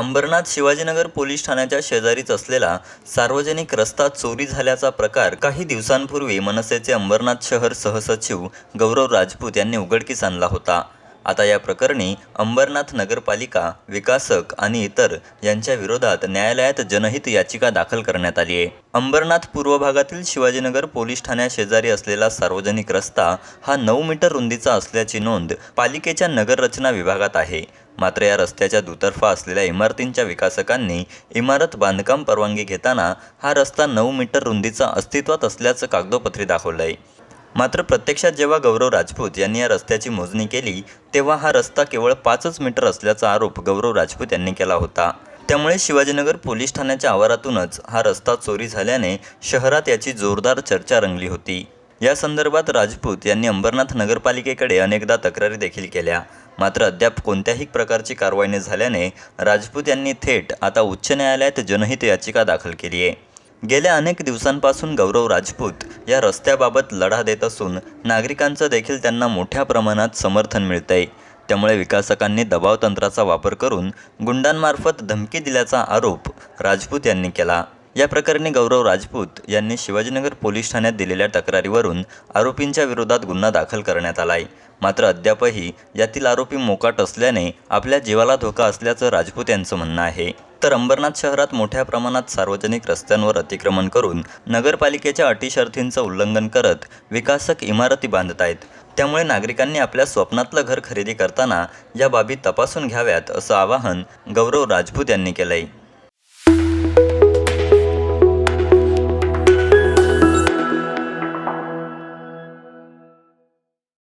Ambernath Shivajinagar police ठाण्याच्या शेजारीच असलेला सार्वजनिक रस्ता चोरी झाल्याचा प्रकार काही दिवसांपूर्वी मनसेचे अंबरनाथ शहर सहसचिव गौरव राजपूत यांनी उघडकीस आणला होता. आता या प्रकरणी अंबरनाथ नगरपालिका विकासक आणि इतर यांच्या विरोधात न्यायालयात जनहित याचिका दाखल करण्यात आली आहे. अंबरनाथ पूर्व भागातील शिवाजीनगर पोलीस ठाण्याशेजारी असलेला सार्वजनिक रस्ता हा नऊ मीटर रुंदीचा असल्याची नोंद पालिकेच्या नगररचना विभागात आहे. मात्र या रस्त्याच्या दुतर्फा असलेल्या इमारतींच्या विकासकांनी इमारत बांधकाम परवानगी घेताना हा रस्ता नऊ मीटर रुंदीचा अस्तित्वात असल्याचं कागदोपत्री दाखवलं आहे मात्र प्रत्यक्षात जेव्हा गौरव राजपूत यांनी या रस्त्याची मोजणी केली तेव्हा हा रस्ता केवळ पाचच मीटर असल्याचा आरोप गौरव राजपूत यांनी केला होता. त्यामुळे शिवाजीनगर पोलीस ठाण्याच्या आवारातूनच हा रस्ता चोरी झाल्याने शहरात याची जोरदार चर्चा रंगली होती. या संदर्भात राजपूत यांनी अंबरनाथ नगरपालिकेकडे अनेकदा तक्रारी देखील केल्या. मात्र अद्याप कोणत्याही प्रकारची कारवाई न झाल्याने राजपूत यांनी थेट आता उच्च न्यायालयात जनहित याचिका दाखल केली आहे गेल्या अनेक दिवसांपासून गौरव राजपूत या रस्त्याबाबत लढा देत असून नागरिकांचं देखील त्यांना मोठ्या प्रमाणात समर्थन मिळतंय. त्यामुळे विकासकांनी दबाव तंत्राचा वापर करून गुंडांमार्फत धमकी दिल्याचा आरोप राजपूत यांनी केला. या प्रकरणी गौरव राजपूत यांनी शिवाजीनगर पोलीस ठाण्यात दिलेल्या तक्रारीवरून आरोपींच्या विरोधात गुन्हा दाखल करण्यात आलाय. मात्र अद्यापही यातील आरोपी मोकाट असल्याने आपल्या जीवाला धोका असल्याचं राजपूत यांचं म्हणणं आहे. तर अंबरनाथ शहरात मोठ्या प्रमाणात सार्वजनिक रस्त्यांवर अतिक्रमण करून नगरपालिकेच्या अटी शर्थींचं उल्लंघन करत विकासक इमारती बांधत आहेत त्यामुळे नागरिकांनी आपल्या स्वप्नातलं घर खरेदी करताना या बाबी तपासून घ्याव्यात असं आवाहन गौरव राजपूत यांनी केलं आहे